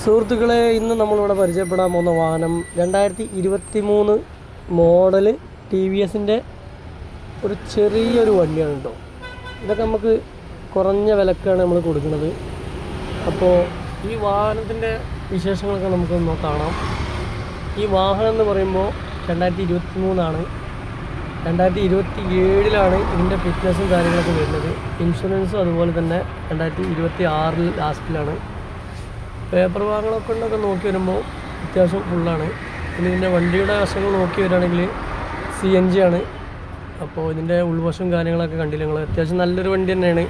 സുഹൃത്തുക്കളെ ഇന്ന് നമ്മളിവിടെ പരിചയപ്പെടാൻ പോകുന്ന വാഹനം രണ്ടായിരത്തി ഇരുപത്തി മൂന്ന് മോഡൽ ടി വി എസിന്റെ ഒരു ചെറിയൊരു വണ്ടിയാണ് കേട്ടോ. ഇതൊക്കെ നമുക്ക് കുറഞ്ഞ വിലക്കാണ് നമ്മൾ കൊടുക്കുന്നത്. അപ്പോൾ ഈ വാഹനത്തിന്റെ വിശേഷങ്ങളൊക്കെ നമുക്കൊന്ന് കാണാം. ഈ വാഹനം എന്ന് പറയുമ്പോൾ രണ്ടായിരത്തി ഇരുപത്തി മൂന്നാണ് രണ്ടായിരത്തി ഇരുപത്തി ഏഴിലാണ് ഇതിന്റെ ഫിറ്റ്നസ്സും കാര്യങ്ങളൊക്കെ വരുന്നത്. ഇൻഷുറൻസും അതുപോലെ തന്നെ രണ്ടായിരത്തി ഇരുപത്തി ആറിൽ ലാസ്റ്റിലാണ് പേപ്പർ ഭാഗങ്ങളൊക്കെ ഉണ്ടൊക്കെ നോക്കി വരുമ്പോൾ അത്യാവശ്യം ഫുള്ളാണ് പിന്നെ ഇതിന്റെ വണ്ടിയുടെ വശങ്ങൾ നോക്കി വരികയാണെങ്കിൽ സി എൻ ജി ആണ്. അപ്പോൾ ഇതിന്റെ ഉൾവശവും കാര്യങ്ങളൊക്കെ കണ്ടില്ല നിങ്ങൾ അത്യാവശ്യം നല്ലൊരു വണ്ടി തന്നെയാണ്.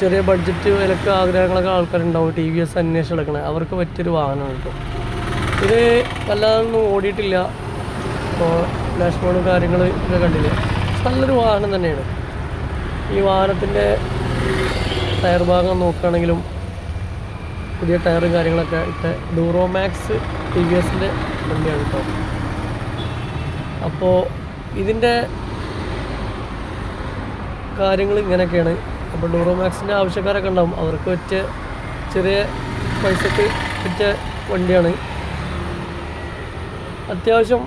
ചെറിയ ബഡ്ജറ്റ് വിലക്ക് ആഗ്രഹങ്ങളൊക്കെ ആൾക്കാരുണ്ടാവും ടി വി എസ് അന്വേഷിച്ച് എടുക്കണേ അവർക്ക് പറ്റിയൊരു വാഹനമാണ് കേട്ടോ ഇത് വല്ലാതൊന്നും ഓടിയിട്ടില്ല. അപ്പോൾ ഡാഷ് ബോർഡും കാര്യങ്ങൾ ഒക്കെ കണ്ടില്ല? നല്ലൊരു വാഹനം തന്നെയാണ്. ഈ വാഹനത്തിന്റെ ടയർ ഭാഗം നോക്കുകയാണെങ്കിലും പുതിയ ടയർ കാര്യങ്ങളൊക്കെ ഇട്ട് ഡൂറോമാക്സ് ടി വി എസിന്റെ വണ്ടിയാണ് കേട്ടോ അപ്പോൾ ഇതിന്റെ കാര്യങ്ങൾ ഇങ്ങനെയൊക്കെയാണ്. അപ്പോൾ ഡൂറോമാക്സിന്റെ ആവശ്യക്കാരൊക്കെ ഉണ്ടാവും. അവർക്ക് പറ്റിയ ചെറിയ പൈസക്ക് പറ്റിയ വണ്ടിയാണ്. അത്യാവശ്യം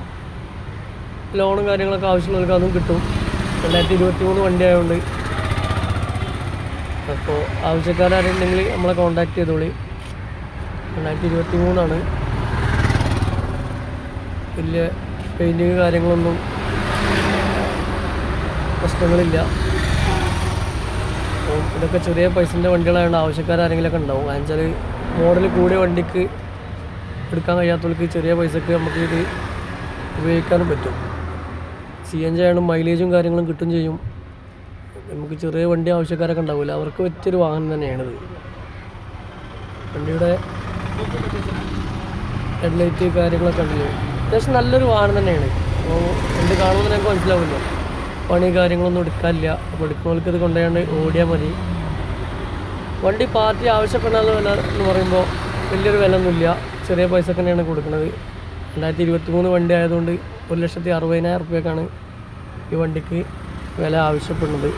ലോണും കാര്യങ്ങളൊക്കെ ആവശ്യമുള്ളവർക്ക് അതും കിട്ടും. രണ്ടായിരത്തി ഇരുപത്തി മൂന്ന് വണ്ടി ആയതുകൊണ്ട് അപ്പോൾ ആവശ്യക്കാരുണ്ടെങ്കിൽ നമ്മളെ കോൺടാക്ട് ചെയ്തോളി. രണ്ടായിരത്തി ഇരുപത്തി മൂന്നാണ് വലിയ പെയിന്റിങ് കാര്യങ്ങളൊന്നും പ്രശ്നങ്ങളില്ല. ഇതൊക്കെ ചെറിയ പൈസന്റെ വണ്ടികളായതുകൊണ്ട് ആവശ്യക്കാരെങ്കിലൊക്കെ ഉണ്ടാവും. കാരണം വെച്ചാൽ മോഡൽ കൂടിയ വണ്ടിക്ക് എടുക്കാൻ കഴിയാത്തവർക്ക് ചെറിയ പൈസക്ക് നമുക്ക് ഇത് ഉപയോഗിക്കാനും പറ്റും. സി എൻ ജി ആണ് മൈലേജും കാര്യങ്ങളും കിട്ടും ചെയ്യും. നമുക്ക് ചെറിയ വണ്ടി ആവശ്യക്കാരൊക്കെ ഉണ്ടാവില്ല. അവർക്ക് പറ്റിയൊരു വാഹനം തന്നെയാണിത്. വണ്ടിയുടെ ഹെഡ്ലൈറ്റ് കാര്യങ്ങളൊക്കെ ഉണ്ടല്ലോ അത്യാവശ്യം നല്ലൊരു വാഹനം തന്നെയാണ്. അപ്പോൾ എന്ത് കാണുമ്പോൾ ഞങ്ങൾക്ക് മനസ്സിലാവില്ല. പണി കാര്യങ്ങളൊന്നും എടുക്കാനില്ല. അപ്പോൾ എടുക്കുന്നവർക്ക് ഇത് കൊണ്ടുപോയാണ്ട് ഓടിയാൽ മതി. വണ്ടി പാർട്ടി ആവശ്യപ്പെടാനുള്ള വില എന്ന് പറയുമ്പോൾ വലിയൊരു വില ഒന്നുമില്ല ചെറിയ പൈസ തന്നെയാണ് കൊടുക്കുന്നത്. രണ്ടായിരത്തി ഇരുപത്തി മൂന്ന് വണ്ടി ആയതുകൊണ്ട് ഒരു ലക്ഷത്തി അറുപതിനായിരം റുപ്യക്കാണ് ഈ വണ്ടിക്ക് വില ആവശ്യപ്പെടുന്നത്.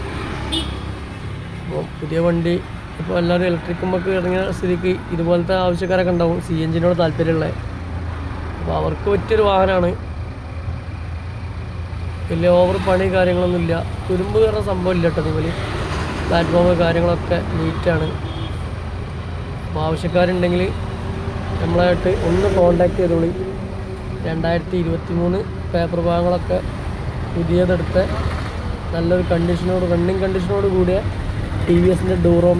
അപ്പോൾ പുതിയ വണ്ടി ഇപ്പോൾ എല്ലാവരും ഇലക്ട്രിക് നമുക്ക് ഇറങ്ങിയ സ്ഥിതിക്ക് ഇതുപോലത്തെ ആവശ്യക്കാരൊക്കെ ഉണ്ടാവും. സി എൻജിനോട് താല്പര്യമുള്ള. അപ്പോൾ അവർക്ക് പറ്റിയൊരു വാഹനമാണ് വലിയ ഓവർ പണി കാര്യങ്ങളൊന്നുമില്ല തുരുമ്പ് കയറുന്ന സംഭവം ഇല്ല കേട്ടോ നിങ്ങൾ പ്ലാറ്റ്ഫോം കാര്യങ്ങളൊക്കെ നീറ്റാണ് അപ്പോൾ ആവശ്യക്കാരുണ്ടെങ്കിൽ നമ്മളായിട്ട് ഒന്ന് കോണ്ടാക്ട് ചെയ്തോളി. രണ്ടായിരത്തി ഇരുപത്തി മൂന്ന് പേപ്പർ ഭാഗങ്ങളൊക്കെ പുതിയതെടുത്ത് നല്ലൊരു കണ്ടീഷനോട് റണ്ണിങ് കണ്ടീഷനോട് കൂടിയ ടി വി എസിന്റെ ഡൂറോമാ